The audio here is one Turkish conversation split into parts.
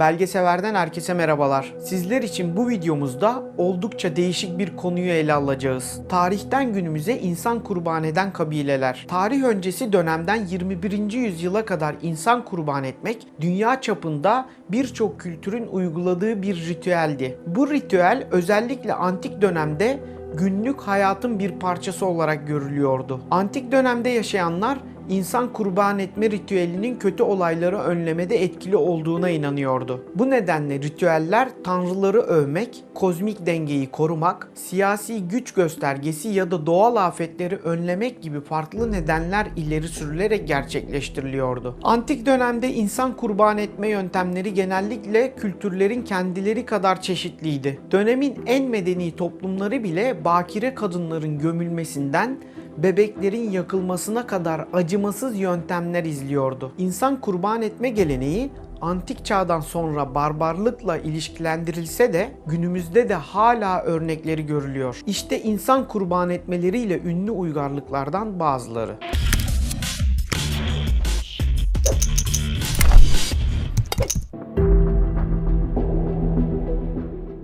Belgeseverden herkese merhabalar. Sizler için bu videomuzda oldukça değişik bir konuyu ele alacağız. Tarihten günümüze insan kurban eden kabileler. Tarih öncesi dönemden 21. yüzyıla kadar insan kurban etmek dünya çapında birçok kültürün uyguladığı bir ritüeldi. Bu ritüel özellikle antik dönemde günlük hayatın bir parçası olarak görülüyordu. Antik dönemde yaşayanlar insan kurban etme ritüelinin kötü olayları önlemede etkili olduğuna inanıyordu. Bu nedenle ritüeller tanrıları övmek, kozmik dengeyi korumak, siyasi güç göstergesi ya da doğal afetleri önlemek gibi farklı nedenler ileri sürülerek gerçekleştiriliyordu. Antik dönemde insan kurban etme yöntemleri genellikle kültürlerin kendileri kadar çeşitliydi. Dönemin en medeni toplumları bile bakire kadınların gömülmesinden bebeklerin yakılmasına kadar acımasız yöntemler izliyordu. İnsan kurban etme geleneği antik çağdan sonra barbarlıkla ilişkilendirilse de günümüzde de hala örnekleri görülüyor. İşte insan kurban etmeleriyle ünlü uygarlıklardan bazıları.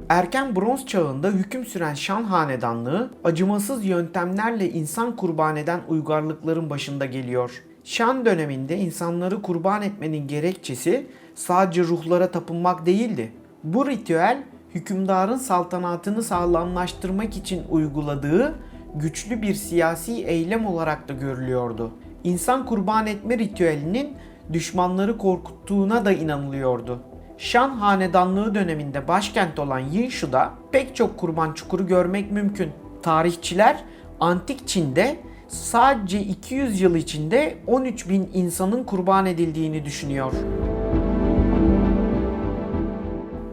Erken bronz çağında hüküm süren Şan hanedanlığı acımasız yöntemlerle insan kurban eden uygarlıkların başında geliyor. Şan döneminde insanları kurban etmenin gerekçesi sadece ruhlara tapınmak değildi. Bu ritüel hükümdarın saltanatını sağlamlaştırmak için uyguladığı güçlü bir siyasi eylem olarak da görülüyordu. İnsan kurban etme ritüelinin düşmanları korkuttuğuna da inanılıyordu. Şan hanedanlığı döneminde başkent olan Yinshu'da pek çok kurban çukuru görmek mümkün. Tarihçiler antik Çin'de sadece 200 yıl içinde 13 bin insanın kurban edildiğini düşünüyor.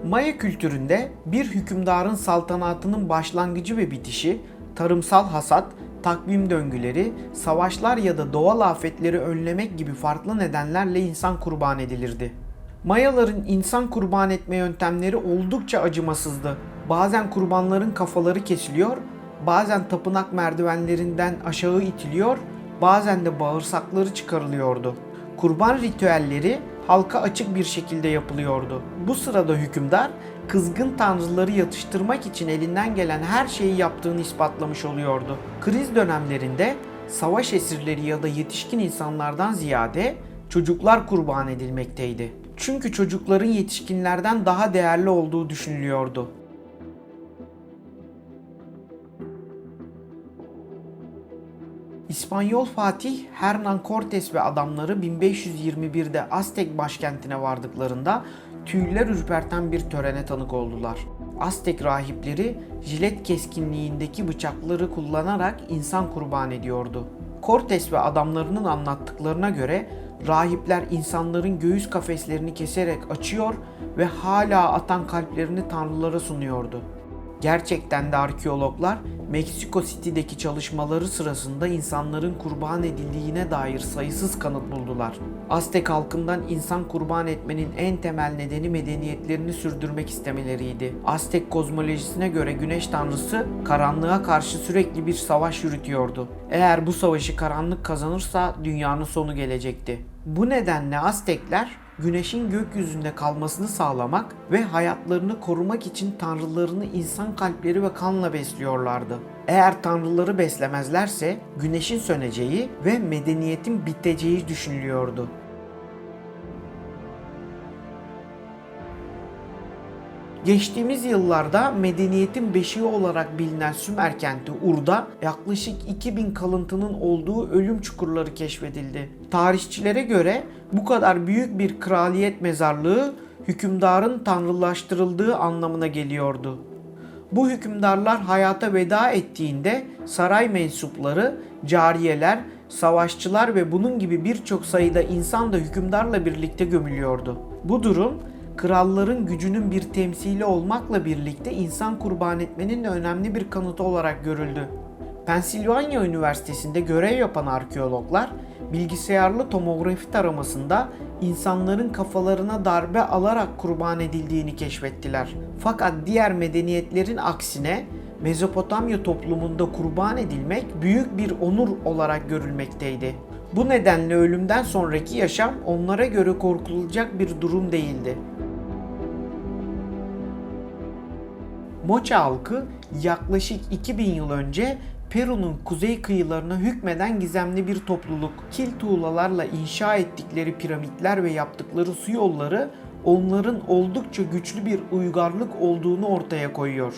Maya kültüründe bir hükümdarın saltanatının başlangıcı ve bitişi, tarımsal hasat, takvim döngüleri, savaşlar ya da doğal afetleri önlemek gibi farklı nedenlerle insan kurban edilirdi. Mayaların insan kurban etme yöntemleri oldukça acımasızdı. Bazen kurbanların kafaları kesiliyor, bazen tapınak merdivenlerinden aşağı itiliyor, bazen de bağırsakları çıkarılıyordu. Kurban ritüelleri halka açık bir şekilde yapılıyordu. Bu sırada hükümdar kızgın tanrıları yatıştırmak için elinden gelen her şeyi yaptığını ispatlamış oluyordu. Kriz dönemlerinde savaş esirleri ya da yetişkin insanlardan ziyade çocuklar kurban edilmekteydi. Çünkü çocukların yetişkinlerden daha değerli olduğu düşünülüyordu. İspanyol Fatih Hernán Cortés ve adamları 1521'de Aztek başkentine vardıklarında tüyler ürperten bir törene tanık oldular. Aztek rahipleri jilet keskinliğindeki bıçakları kullanarak insan kurban ediyordu. Cortés ve adamlarının anlattıklarına göre rahipler insanların göğüs kafeslerini keserek açıyor ve hala atan kalplerini tanrılara sunuyordu. Gerçekten de arkeologlar Meksiko City'deki çalışmaları sırasında insanların kurban edildiğine dair sayısız kanıt buldular. Aztek halkından insan kurban etmenin en temel nedeni medeniyetlerini sürdürmek istemeleriydi. Aztek kozmolojisine göre güneş tanrısı karanlığa karşı sürekli bir savaş yürütüyordu. Eğer bu savaşı karanlık kazanırsa dünyanın sonu gelecekti. Bu nedenle Aztekler güneşin gökyüzünde kalmasını sağlamak ve hayatlarını korumak için tanrılarını insan kalpleri ve kanla besliyorlardı. Eğer tanrıları beslemezlerse güneşin söneceği ve medeniyetin biteceği düşünülüyordu. Geçtiğimiz yıllarda medeniyetin beşiği olarak bilinen Sümer kenti Ur'da yaklaşık 2000 kalıntının olduğu ölüm çukurları keşfedildi. Tarihçilere göre bu kadar büyük bir kraliyet mezarlığı hükümdarın tanrılaştırıldığı anlamına geliyordu. Bu hükümdarlar hayata veda ettiğinde saray mensupları, cariyeler, savaşçılar ve bunun gibi birçok sayıda insan da hükümdarla birlikte gömülüyordu. Bu durum kralların gücünün bir temsili olmakla birlikte insan kurban etmenin de önemli bir kanıtı olarak görüldü. Pensilvanya Üniversitesi'nde görev yapan arkeologlar bilgisayarlı tomografi taramasında insanların kafalarına darbe alarak kurban edildiğini keşfettiler. Fakat diğer medeniyetlerin aksine Mezopotamya toplumunda kurban edilmek büyük bir onur olarak görülmekteydi. Bu nedenle ölümden sonraki yaşam onlara göre korkulacak bir durum değildi. Moça halkı yaklaşık 2000 yıl önce Peru'nun kuzey kıyılarına hükmeden gizemli bir topluluk. Kil tuğlalarla inşa ettikleri piramitler ve yaptıkları su yolları onların oldukça güçlü bir uygarlık olduğunu ortaya koyuyor.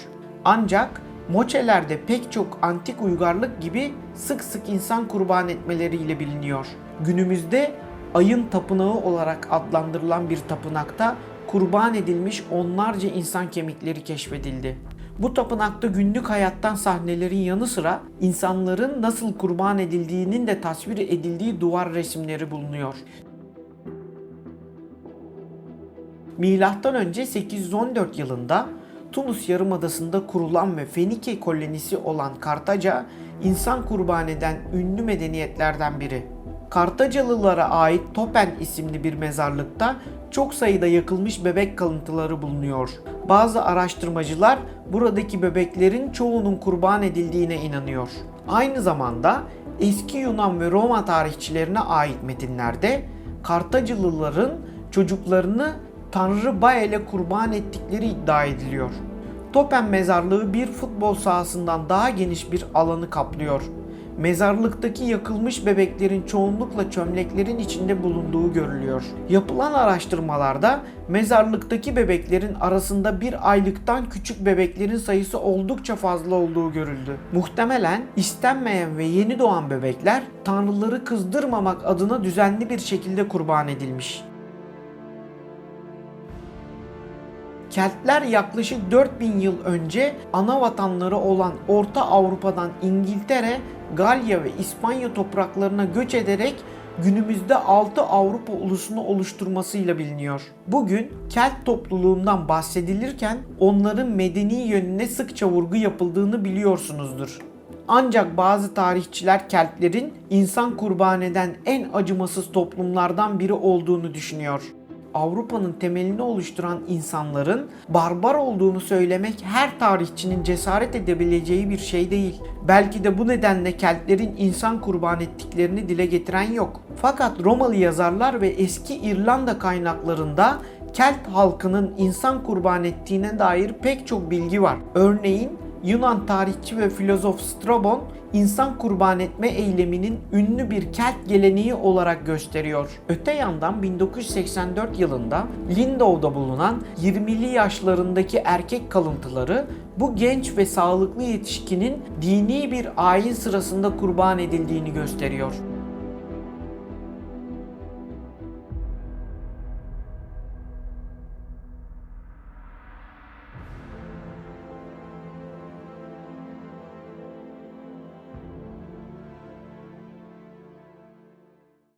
Ancak Moçeler'de pek çok antik uygarlık gibi sık sık insan kurban etmeleriyle biliniyor. Günümüzde ayın tapınağı olarak adlandırılan bir tapınakta kurban edilmiş onlarca insan kemikleri keşfedildi. Bu tapınakta günlük hayattan sahnelerin yanı sıra insanların nasıl kurban edildiğinin de tasvir edildiği duvar resimleri bulunuyor. Milattan önce 814 yılında Tunus Yarımadası'nda kurulan ve Fenike kolonisi olan Kartaca, insan kurban eden ünlü medeniyetlerden biri. Kartacalılara ait Topen isimli bir mezarlıkta çok sayıda yakılmış bebek kalıntıları bulunuyor. Bazı araştırmacılar buradaki bebeklerin çoğunun kurban edildiğine inanıyor. Aynı zamanda eski Yunan ve Roma tarihçilerine ait metinlerde Kartacılıların çocuklarını Tanrı Bael'e kurban ettikleri iddia ediliyor. Topen mezarlığı bir futbol sahasından daha geniş bir alanı kaplıyor. Mezarlıktaki yakılmış bebeklerin çoğunlukla çömleklerin içinde bulunduğu görülüyor. Yapılan araştırmalarda mezarlıktaki bebeklerin arasında bir aylıktan küçük bebeklerin sayısı oldukça fazla olduğu görüldü. Muhtemelen istenmeyen ve yeni doğan bebekler tanrıları kızdırmamak adına düzenli bir şekilde kurban edilmiş. Keltler yaklaşık 4000 yıl önce ana vatanları olan Orta Avrupa'dan İngiltere, Galya ve İspanya topraklarına göç ederek günümüzde 6 Avrupa ulusunu oluşturmasıyla biliniyor. Bugün Kelt topluluğundan bahsedilirken onların medeni yönüne sıkça vurgu yapıldığını biliyorsunuzdur. Ancak bazı tarihçiler Keltlerin insan kurban eden en acımasız toplumlardan biri olduğunu düşünüyor. Avrupa'nın temelini oluşturan insanların barbar olduğunu söylemek her tarihçinin cesaret edebileceği bir şey değil. Belki de bu nedenle Keltlerin insan kurban ettiklerini dile getiren yok. Fakat Romalı yazarlar ve eski İrlanda kaynaklarında Kelt halkının insan kurban ettiğine dair pek çok bilgi var. Örneğin Yunan tarihçi ve filozof Strabon insan kurban etme eyleminin ünlü bir Kelt geleneği olarak gösteriyor. Öte yandan 1984 yılında Lindau'da bulunan 20'li yaşlarındaki erkek kalıntıları bu genç ve sağlıklı yetişkinin dini bir ayin sırasında kurban edildiğini gösteriyor.